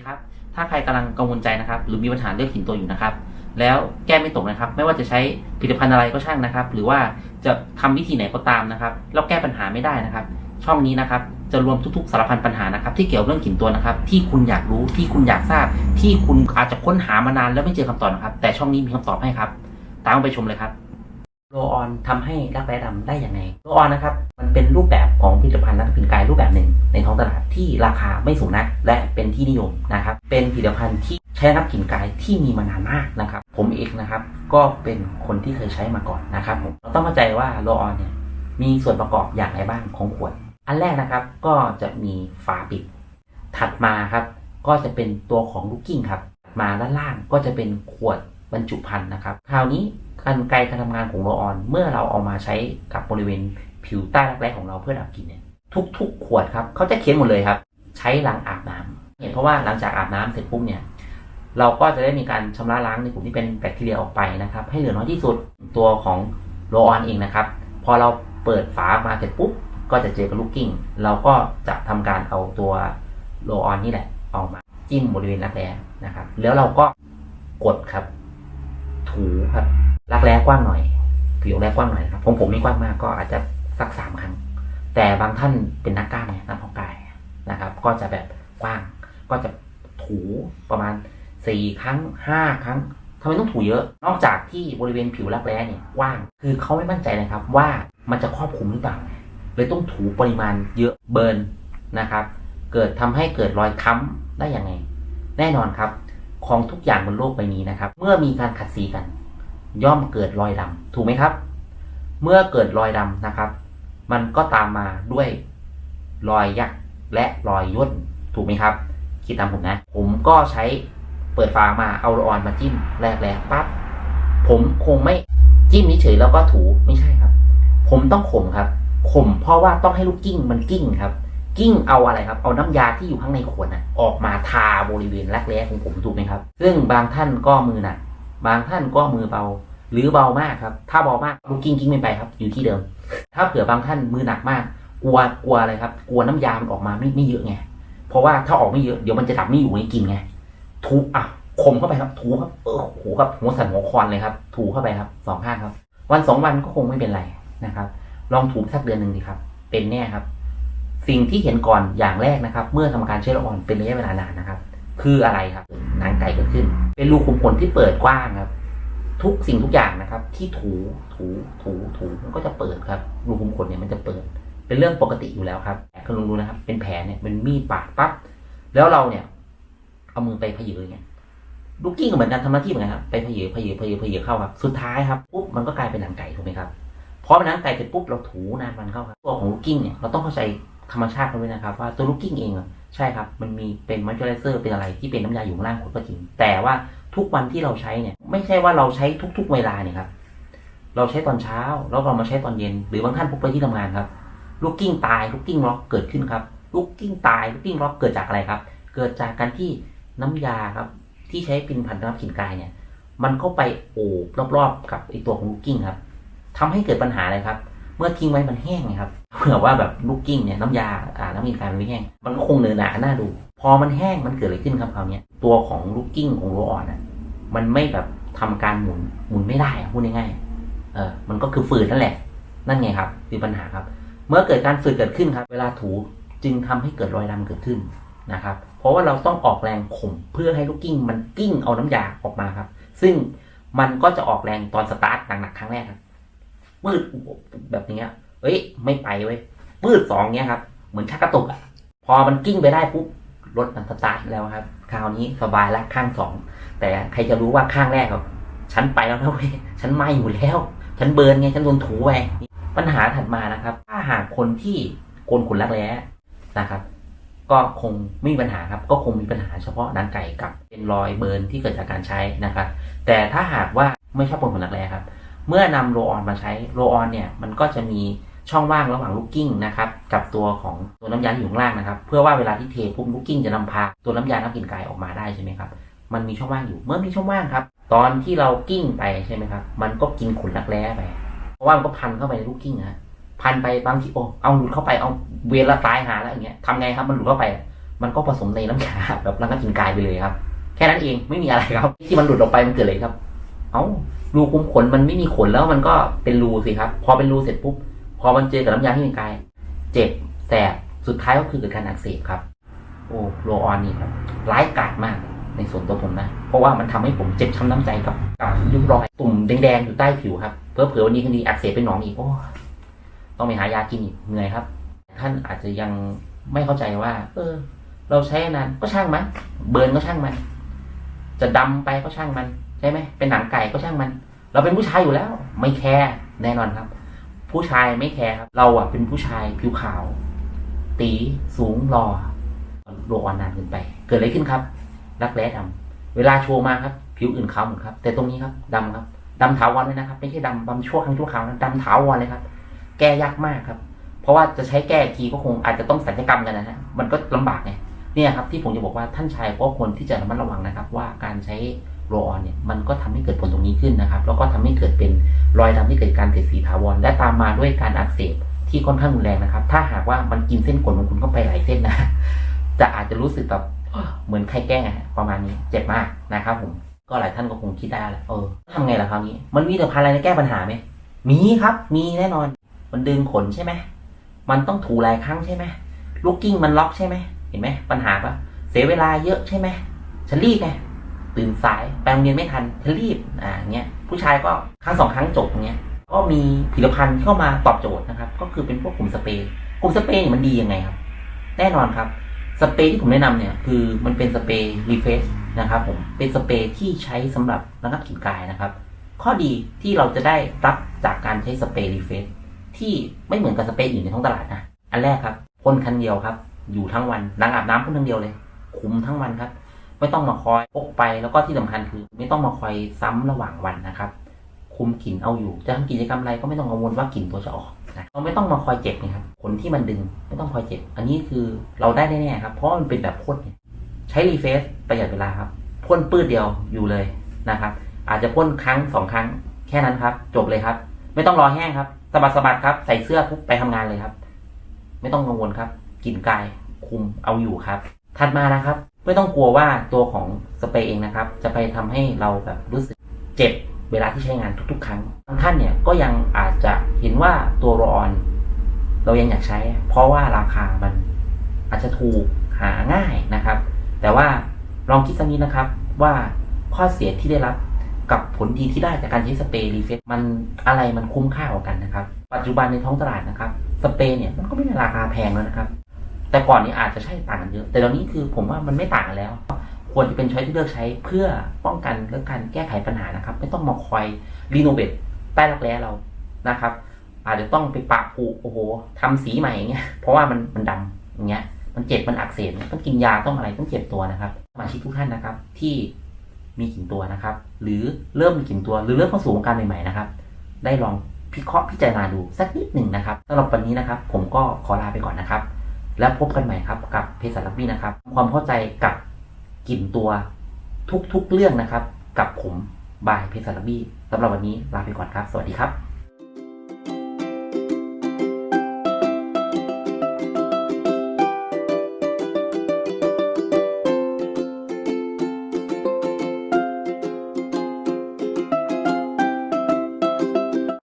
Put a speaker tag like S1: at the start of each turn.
S1: ดีครับ ถ้าใครกำลังกังวลใจนะครับ หรือมีปัญหาเรื่องกลิ่นตัวอยู่นะครับ แล้วแก้ไม่ตกนะครับ ไม่ว่าจะใช้ผลิตภัณฑ์อะไรก็ช่างนะครับ หรือว่าจะทำวิธีไหนก็ตามนะครับแล้วแก้ปัญหาไม่ได้นะครับ ช่องนี้นะครับจะรวมทุกๆสารพันปัญหานะครับ ที่เกี่ยวเรื่องกลิ่นตัวนะครับ ที่คุณอยากรู้ที่คุณอยากทราบ ที่คุณอาจจะค้นหามานานแล้วไม่เจอคำตอบนะครับ แต่ช่องนี้มีคำตอบให้ครับ ตามไปชมเลยครับ โรออนทำให้รักแร้ดำได้อย่างไรโรออนนะครับ มันเป็นรูปแบบของผลิตภัณฑ์นักผินกายรูปแบบหนึ่ง ในท้องตลาดที่ราคาไม่สูงนัก และเป็นที่นิยมนะครับ เป็นผลิตภัณฑ์ที่ใช้รักลิ่นกายที่มีมานานมากนะครับ ผมเองนะครับ ก็เป็นคนที่เคยใช้มาก่อนนะครับผมเราต้องเข้าใจว่าโรออนเนี่ยมีส่วนประกอบอย่างไรบ้างของขวด อันแรกนะครับก็จะมีฝาปิด ถัดมาครับ ก็จะเป็นตัวของลูกกิ้งครับ มาด้านล่างก็จะเป็นขวดบรรจุภัณฑ์นะครับ คราวนี้ การไกการทำงานของโรออน เมื่อเราเอามาใช้กับบริเวณผิวใต้รักแร้ของเราเพื่อดับกลิ่นเนี่ยทุก ๆ ขวดครับเขาจะเขียนหมดเลยครับ ใช้หลังอาบน้ำเห็นเพราะว่าหลังจากอาบน้ำเสร็จปุ๊บเนี่ยเราก็จะได้มีการชำระล้างในกลุ่มที่เป็นแบคทีเรียออกไปนะครับ ให้เหลือน้อยที่สุดตัวของโรออนเองนะครับ พอเราเปิดฝามาเสร็จปุ๊บก็จะเจอกับลูกกิ้ง เราก็จะทำการเอาตัวโรออนนี่แหละออกมาจิ้มบริเวณรักแร้นะครับ แล้วเราก็กดครับ ถูครับ รักแร้กว้างหน่อยผิวแร้กว้างหน่อยนะครับผมผมไม่กว้างมากก็อาจจะสักสามครั้ง แต่บางท่านเป็นนักกล้ามไงนักเพาะกายนะครับ ก็จะแบบกว้าง ก็จะถูประมาณสี่ครั้งห้าครั้งทำไมต้องถูเยอะ นอกจากที่บริเวณผิวรักแร้เนี่ยกว้าง คือเขาไม่มั่นใจนะครับว่ามันจะครอบคลุมหรือเปล่าเลยต้องถูปริมาณเยอะเบิร์นนะครับ เกิดทำให้เกิดรอยค้ำได้ยังไง แน่นอนครับ ของทุกอย่างบนโลกใบนี้นะครับ เมื่อมีการขัดสีกัน ย่อมเกิดรอยดำถูกไหมครับ เมื่อเกิดรอยดำนะครับ มันก็ตามมาด้วยรอยยักและรอยย่นถูกไหมครับ คิดตามผมนะ ผมก็ใช้เปิดฝามาเอาออนมาจิ้มแรกๆปั๊บผมคงไม่จิ้มเฉยๆแล้วก็ถูไม่ใช่ครับ ผมต้องข่มครับข่มเพราะว่าต้องให้ลูกกิ้งมันกิ้งครับ กิ้งเอาอะไรครับ เอาน้ำยาที่อยู่ข้างในขวดนะออกมาทาบริเวณรักแร้ของผมถูกไหมครับ ซึ่งบางท่านก็มือหนัก บางท่านก็มือเบา หรือเบามากครับ ถ้าเบามากลูกกิ้งกิ้งไม่ไปครับ อยู่ที่เดิม ถ้าเผื่อบางท่านมือหนักมาก กลัวกลัวอะไรครับ กลัวน้ำยามันออกมาไม่ไม่เยอะไง เพราะว่าถ้าออกไม่เยอะเดี๋ยวมันจะดับไม่อยู่ในกินไงถูอะคมเข้าไปครับถูครับเออโหครับหัวสั่นหัวคอนเลยครับ ถูเข้าไปครับสองข้างครับ วันสองวันก็คงไม่เป็นไรนะครับ ลองถูสักเดือนหนึ่งดีครับ เป็นแน่ครับ สิ่งที่เห็นก่อนอย่างแรกนะครับ เมื่อทำการใช้ละออนเป็นระยะเวลานานนะครับ คืออะไรครับ หนังไก่เกิดขึ้น เป็นรูขุมขนที่เปิดกว้างครับ ทุกสิ่งทุกอย่างนะครับ ที่ถูถูถูถูมันก็จะเปิดครับรูขุมขนเนี่ยมันจะเปิด เป็นเรื่องปกติอยู่แล้วครับแต่คุณลุงดูนะครับ เป็นแผลเนี่ยเป็นมีดปาดปั๊บแล้วเราเนี่ย เอามือไปพยืออย่างเงี้ยลูกกิ้งก็เหมือนกันทำหน้าที่เหมือนกันครับไปพยือพยือพยือพยือเข้าครับ สุดท้ายครับปุ๊บมันก็กลายเป็นหนังไก่ถูกไหมครับพอเป็นหนังไก่เสร็จปุ๊บเราถูนานมันเข้าครับตัวของลูกกิ้งเนี่ยเราต้องเข้าใจ ธรรมชาติเขาด้วยนะครับ ว่าตัวลูกกิ้งเองอะใช่ครับ มันมีเป็นมอยเจอไรเซอร์เป็นอะไรที่เป็นน้ำยาอยู่ข้างล่างขวดก็จริง แต่ว่าทุกวันที่เราใช้เนี่ย ไม่ใช่ว่าเราใช้ทุก ๆ เวลาเนี่ยครับเราใช้ตอนเช้าแล้วเรามาใช้ตอนเย็น หรือบางท่านพกไปที่ทำงานครับลูกกิ้งตายลูกกิ้งล็อกเกิดขึ้นครับลูกกิ้งตายลูกกิ้งล็อกเกิดจากอะไรครับ เกิดจากการที่น้ำยาครับที่ใช้ป็นพันธรับกลิ่นกายเนี่ย มันเข้าไปโอบรอบๆกับไอตัวของลูกกิ้งครับทำให้เกิดปัญหาอะไรครับ เมื่อทิ้งไว้มันแห้งไงครับเผื่อว่าแบบลูกกิ้งเนี่ยน้ำยาอ่าน้ำกลิ่นกายมันไม่แห้ง มันก็คงเนื้อหนาหน้าดู พอมันแห้งมันเกิดอะไรขึ้นครับคราวนี้ตัวของลูกกิ้งของโรลออนอะมันไม่แบบทำการหมุนหมุนไม่ได้พูดง่ายๆเออมันก็คือฝืดนั่นแหละ นั่นไงครับคือปัญหาครับ เมื่อเกิดการฝืดเกิดขึ้นครับ เวลาถูจึงทำให้เกิดรอยดำเกิดขึ้นนะครับ เพราะว่าเราต้องออกแรงข่มเพื่อให้ลูกกิ้งมันกิ้งเอาน้ำยาออกมาครับ ซึ่งมันก็จะออกแรงตอนสตาร์ทหนักๆครั้งแรกครับ ปืดแบบนี้เอ้ย ไม่ไปเว้ยปืดสองเนี้ยครับ เหมือนชักกระตุกอะพอมันกิ้งไปได้ปุ๊บรถมันสตาร์ทแล้วครับ คราวนี้สบายแล้วข้างสอง แต่ใครจะรู้ว่าข้างแรกครับ ฉันไปแล้วนะเว้ย ฉันไม้อยู่แล้ว ฉันเบิร์นไง ฉันโดนถูไปปัญหาถัดมานะครับ ถ้าหากคนที่โกนขนรักแร้นะครับ ก็คงไม่มีปัญหาครับ ก็คงมีปัญหาเฉพาะดังไก่กับเป็นรอยเบิร์นที่เกิดจากการใช้นะครับ แต่ถ้าหากว่าไม่ชอบโกนขนรักแร้ครับ เมื่อนำโรลออนมาใช้โรลออนเนี่ยมันก็จะมีช่องว่างระหว่างลูกกิ้งนะครับกับตัวของตัวน้ำยาที่อยู่ข้างล่างนะครับ เพื่อว่าเวลาที่เทปุ๊บลูกกิ้งจะนำพาตัวน้ำยาน้ำกลิ่นกายออกมาได้ใช่ไหมครับมันมีช่องว่างอยู่เมื่อมีช่องว่างครับ ตอนที่เรากิ้งไปใช่ไหมครับ มันก็กินขุนรักแร้ไปเพราะว่ามันก็พันเข้าไปในลูกกิ้งนะพันไปบางทีโอ้เอาหลุดเข้าไปเอาเวลาตายหาแล้วอย่างเงี้ยทำไงครับมันหลุดเข้าไป มันก็ผสมในน้ำยาแบบระงับกลิ่นกายไปเลยครับ แค่นั้นเองไม่มีอะไรครับ ที่มันหลุดออกไปมันเกิดอะไรครับ เอ้ารูคุมขนมันไม่มีขนแล้วมันก็เป็นรูสิครับ พอเป็นรูเสร็จปุ๊บ พอมันเจอกับน้ำยาที่มีกาย เจ็บแสบสุดท้ายก็คือเกิดการอักเสบครับ โอ้โรออนนี่ครับร้ายกาจมากในส่วนตัวผมนะ เพราะว่ามันทำให้ผมเจ็บช้ำน้ำใจกับกับริ้วรอยตุ่มแดงๆอยู่ใต้ผิวครับเพื่อเผื่อวันนี้คืนดีอักเสบเป็นหนองอีกโอ้ต้องไปหายากินอีกเหนื่อยครับ ท่านอาจจะยังไม่เข้าใจว่า เออ เราใช้นานก็ช่างมันเบิร์นก็ช่างมัน จะดำไปก็ช่างมัน ใช่ไหมเป็นหนังไก่ก็ช่างมัน เราเป็นผู้ชายอยู่แล้ว ไม่แคร์แน่นอนครับ ผู้ชายไม่แคร์ครับ เราอะเป็นผู้ชายผิวขาว ตีสูงหล่อโรออนนานเกินไป เกิดอะไรขึ้นครับ รักแร้ดำเวลาโชว์มาครับ ผิวอื่นขาวหมดครับ แต่ตรงนี้ครับดำครับดำถาวรเลยนะครับ ไม่ใช่ดำดำชั่วครั้งชั่วคราวนะดำถาวรเลยครับ แก้ยากมากครับ เพราะว่าจะใช้แก้กทีก็คงอาจจะต้องสัญญกรรมกันนะฮะมันก็ลำบากไงเนี่ยครับที่ผมจะบอกว่าท่านชายก็ควรที่จะระมัดระวังนะครับ ว่าการใช้ โรลออนเนี่ยมันก็ทำให้เกิดผลตรงนี้ขึ้นนะครับ แล้วก็ทำให้เกิดเป็นรอยดำที่เกิดการเสียดสีถาวรและตามมาด้วยการอักเสบที่ค่อนข้างรุนแรงนะครับ ถ้าหากว่ามันกินเส้นขนของคุณเข้าไปหลายเส้นนะจะอาจจะรู้สึกแบบเหมือนใครแกล้งอะประมาณนี้เจ็บมากนะครับผมก็หลายท่านก็คงคิดได้แหละเออทำไงล่ะคราวนี้ มันมีแต่พันอะไรในแก้ปัญหาไหมมีครับ มีแน่นอน มันดึงขนใช่ไหมมันต้องถูหลายครั้งใช่ไหมลูกกิ้งมันล็อกใช่ไหมเห็นไหมปัญหาปะเสียเวลาเยอะใช่ไหมฉันรีบไง ตื่นสายไปโรงเรียนไม่ทันฉันรีบอ่าเงี้ยผู้ชายก็ครั้งสองครั้งจบเงี้ยก็มีผลิตภัณฑ์ที่เข้ามาตอบโจทย์นะครับ ก็คือเป็นพวกกลุ่มสเปรย์กลุ่มสเปรย์เนี่ยมันดียังไงครับ แน่นอนครับสเปรย์ที่ผมแนะนำเนี่ยคือมันเป็นสเปรย์รีเฟชนะครับผมเป็นสเปรย์ที่ใช้สำหรับระงับกลิ่นกายนะครับ ข้อดีที่เราจะได้รับจากการใช้สเปรย์รีเฟชที่ไม่เหมือนกับสเปรย์อื่นในท้องตลาดนะอันแรกครับพ่นครั้งเดียวครับ อยู่ทั้งวันหลังอาบน้ำพ่นครั้งเดียวเลย คุมทั้งวันครับ ไม่ต้องมาคอยพกไปแล้วก็ที่สำคัญคือ ไม่ต้องมาคอยซ้ำระหว่างวันนะครับ คุมกลิ่นเอาอยู่ จะทำกิจกรรมอะไรก็ไม่ต้องกังวลว่ากลิ่นตัวจะออกนะเราไม่ต้องมาคอยเจ็บนะครับขนที่มันดึงไม่ต้องคอยเจ็บ อันนี้คือเราได้แน่ๆครับ เพราะมันเป็นแบบพ่นใช้รีเฟซประหยัดเวลาครับพ่นปื้ดเดียวอยู่เลยนะครับ อาจจะพ่นครั้งสองครั้งแค่นั้นครับ จบเลยครับ ไม่ต้องรอแห้งครับสะบัดสะบัดครับ ใส่เสื้อปุ๊บไปทำงานเลยครับ ไม่ต้องกังวลครับกลิ่นกายคุมเอาอยู่ครับ ถัดมานะครับ ไม่ต้องกลัวว่าตัวของสเปรย์เองนะครับ จะไปทำให้เราแบบรู้สึกเจ็บเวลาที่ใช้งานทุก ๆ ครั้งบางท่านเนี่ยก็ยังอาจจะเห็นว่าตัวรออนเรายังอยากใช้ เพราะว่าราคามันอาจจะถูกหาง่ายนะครับ แต่ว่าลองคิดสักนิดนะครับว่าข้อเสียที่ได้รับกับผลดีที่ได้จากการใช้สเปรย์รีเฟซมันอะไรมันคุ้มค่ากว่ากันนะครับ ปัจจุบันในท้องตลาดนะครับ สเปรย์เนี่ยมันก็ไม่ได้ราคาแพงแล้วนะครับ แต่ก่อนนี้อาจจะใช่ต่างกันเยอะ แต่ตอนนี้คือผมว่ามันไม่ต่างกันแล้ว ควรจะเป็นช้อยที่เลือกใช้เพื่อป้องกันและการแก้ไขปัญหานะครับ ไม่ต้องมาคอยรีโนเวทใต้รักแร้เรานะครับ อาจจะต้องไปปะผูโอ้โหทำสีใหม่อย่างเงี้ยเพราะว่ามันมันดำอย่างเงี้ย มันเจ็บมันอักเสบต้องกินยาต้องอะไรต้องเจ็บตัวนะครับสมาชิกทุกท่านนะครับ ที่มีกลิ่นตัวนะครับ หรือเริ่มมีกลิ่นตัวหรือเริ่มเข้าสู่วงการใหม่ๆนะครับ ได้ลองพิเคราะห์พิจารณาดูสักนิดหนึ่งนะครับสำหรับวันนี้นะครับ ผมก็ขอลาไปก่อนนะครับ แล้วพบกันใหม่ครับกับเพศสัตว์ลักบี้นะครับ ความเข้าใจกับกลิ่นตัวทุกๆเรื่องนะครับ กับผมบายเพศสัตว์ลักบี้สำหรับวันนี้ลาไปก่อนครับ สวัสดีครับ